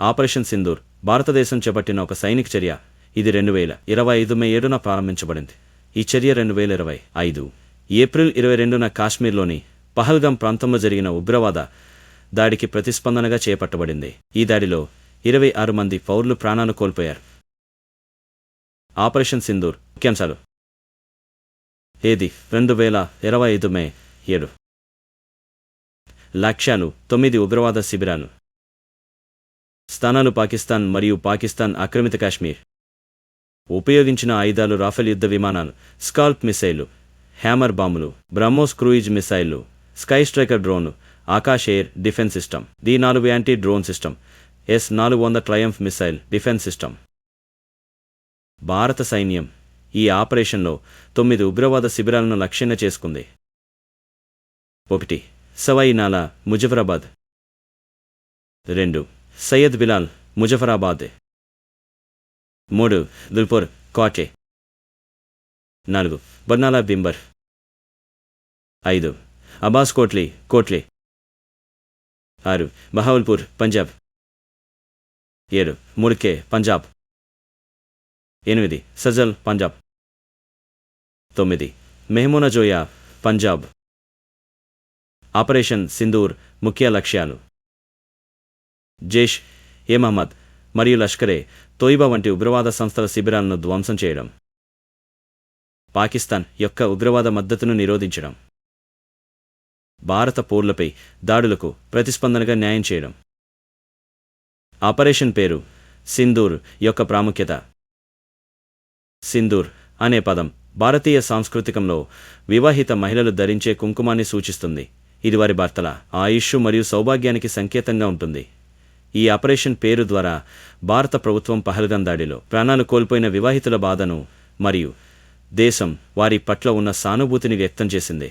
Operation Sindoor భారతదేశం చేపట్టిన ఒక సైనిక చర్య. ఇది రెండు వేల ఇరవై ఐదు మే ఏడున ప్రారంభించబడింది. ఈ చర్య రెండు వేల ఇరవై ఐదు. ఏప్రిల్ ఇరవై రెండున కాశ్మీర్లోని పహల్గాం ప్రాంతంలో జరిగిన ఉగ్రవాద దాడికి ప్రతిస్పందనగా చేపట్టబడింది. ఈ దాడిలో ఇరవై ఆరు మంది పౌరులు ప్రాణాలు కోల్పోయారు. ఆపరేషన్ సింధూర్ ముఖ్యాంశాలు. ఏది రెండు వేల ఇరవై ఐదు మే ఏడు. లక్ష్యాలు తొమ్మిది ఉగ్రవాద శిబిరాలు. స్థానాలు పాకిస్తాన్ మరియు పాకిస్తాన్ ఆక్రమిత కాశ్మీర్. ఉపయోగించిన ఆయుధాలు రాఫెల్ యుద్ధ విమానాలు స్కాల్ప్ మిసైలు హ్యామర్ బాంబులు బ్రహ్మోస్ క్రూయిజ్ మిసైళ్ళు స్కై స్ట్రైకర్ డ్రోన్లు Akash air defence system D నాలుగు యాంటీ డ్రోన్ సిస్టమ్ ఎస్ నాలుగు వంద ట్రయంఫ్ మిసైల్ డిఫెన్స్ సిస్టమ్. భారత సైన్యం ఈ ఆపరేషన్లో తొమ్మిది ఉగ్రవాద శిబిరాలను లక్ష్యంగా చేసుకుంది. ఒకటి సవై నాలా ముజఫరాబాద్. రెండు సయ్యద్ బిలాల్ ముజఫరాబాద్. మూడు దుల్పూర్ కోటే నాలుగు బర్నాలా బింబర్ ఐదు అబ్బాస్ కోట్లీ కోట్లీ. ఆరు బహావల్పూర్ పంజాబ్. ఏడు ముర్కే పంజాబ్. ఎనిమిది సజల్ పంజాబ్. తొమ్మిది మెహమూనజోయా పంజాబ్. ఆపరేషన్ సింధూర్ ముఖ్య లక్ష్యాలు. జైష్ ఏ మహమ్మద్ మరియు లష్కరే తోయిబా వంటి ఉగ్రవాద సంస్థల శిబిరాలను ధ్వంసం చేయడం. పాకిస్తాన్ యొక్క ఉగ్రవాద మద్దతును నిరోధించడం. భారత పౌరులపై దాడులకు ప్రతిస్పందనగా న్యాయం చేయడం. ఆపరేషన్ పేరు సింధూర్ యొక్క ప్రాముఖ్యత. సింధూర్ అనే పదం భారతీయ సాంస్కృతికంలో వివాహిత మహిళలు ధరించే కుంకుమాన్ని సూచిస్తుంది. ఇది వారి భర్తల ఆయుష్ మరియు సౌభాగ్యానికి సంకేతంగా ఉంటుంది. ఈ ఆపరేషన్ పేరు ద్వారా భారత ప్రభుత్వం పహల్గాం దాడిలో ప్రాణాలు కోల్పోయిన వివాహితుల బాధను మరియు దేశం వారి పట్ల ఉన్న సానుభూతిని వ్యక్తం చేసింది.